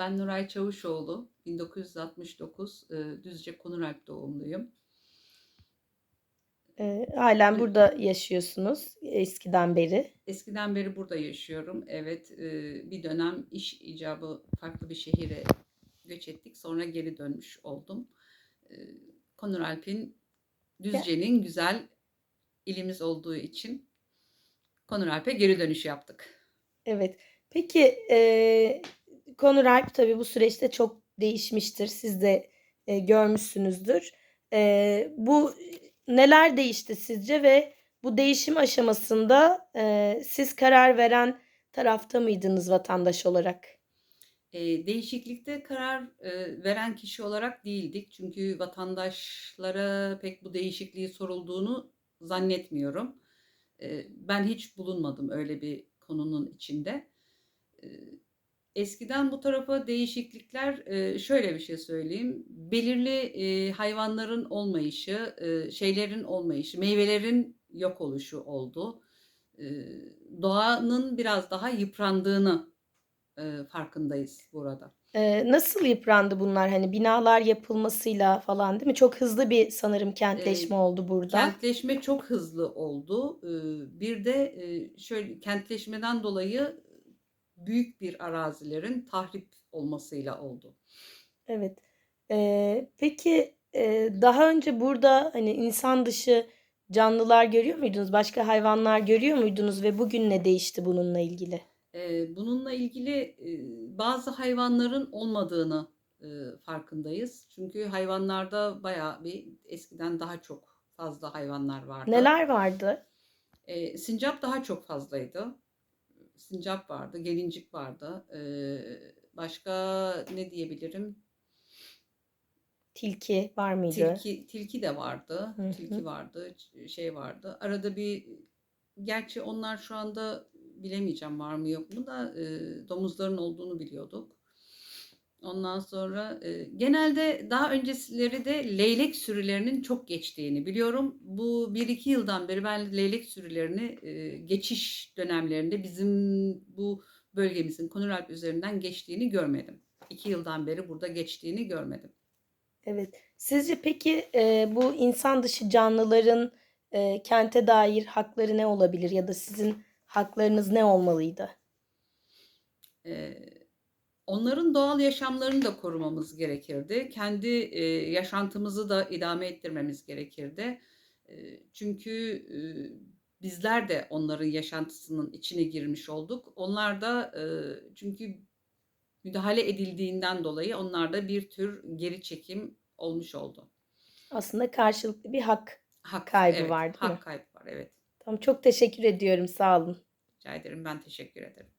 Ben Nuray Çavuşoğlu, 1969 e, Düzce Konuralp doğumluyum. Ee, halen Evet. burada yaşıyorsunuz eskiden beri. Eskiden beri burada yaşıyorum. Evet, e, bir dönem iş icabı farklı bir şehire göç ettik. Sonra geri dönmüş oldum. E, Konuralp'in, Düzce'nin güzel ilimiz olduğu için Konuralp'e geri dönüş yaptık. Evet. Peki e, Conor Alp tabii bu süreçte çok değişmiştir. Siz de e, görmüşsünüzdür. E, bu neler değişti sizce ve bu değişim aşamasında e, siz karar veren tarafta mıydınız vatandaş olarak? E, değişiklikte karar e, veren kişi olarak değildik. Çünkü vatandaşlara pek bu değişikliği sorulduğunu zannetmiyorum. E, ben hiç bulunmadım öyle bir konunun içinde. E, eskiden bu tarafa değişiklikler e, şöyle bir şey söyleyeyim. Belirli e, hayvanların olmayışı, e, şeylerin olmayışı, meyvelerin yok oluşu oldu. E, doğanın biraz daha yıprandığını e, farkındayız burada. Nasıl yıprandı bunlar? Hani binalar yapılmasıyla falan değil mi? Çok hızlı bir sanırım kentleşme E, oldu burada. kentleşme çok hızlı oldu. Bir de e, şöyle kentleşmeden dolayı büyük bir arazilerin tahrip olmasıyla oldu. Evet. Ee, peki e, daha önce burada hani insan dışı canlılar görüyor muydunuz? Başka hayvanlar görüyor muydunuz ve bugün ne değişti bununla ilgili? E, bununla ilgili e, bazı hayvanların olmadığını e, farkındayız. Çünkü hayvanlarda bayağı bir eskiden daha çok fazla hayvanlar vardı. Neler vardı? E, sincap daha çok fazlaydı. Sincap vardı, gelincik vardı. E, başka ne diyebilirim? Tilki var mıydı? Tilki tilki de vardı. Hı Tilki hı. vardı, ç- şey vardı. Arada bir gerçi onlar şu anda bilemeyeceğim var mı yok mu da e, domuzların olduğunu biliyorduk. Ondan sonra e, genelde daha öncesileri de leylek sürülerinin çok geçtiğini biliyorum. Bu bir iki yıldan beri ben leylek sürülerini e, geçiş dönemlerinde bizim bu bölgemizin Konuralp üzerinden geçtiğini görmedim. İki yıldan beri burada geçtiğini görmedim. Evet. Sizce peki e, bu insan dışı canlıların e, kente dair hakları ne olabilir ya da sizin haklarınız ne olmalıydı? Ee, onların doğal yaşamlarını da korumamız gerekirdi. Kendi e, yaşantımızı da idame ettirmemiz gerekirdi. E, çünkü e, bizler de onların yaşantısının içine girmiş olduk. Onlar da e, çünkü müdahale edildiğinden dolayı onlarda bir tür geri çekim olmuş oldu. Aslında karşılıklı bir hak Hak kaybı evet, var, değil mi? hak kaybı var evet. Tamam, çok teşekkür ediyorum. Sağ olun. Rica ederim ben teşekkür ederim.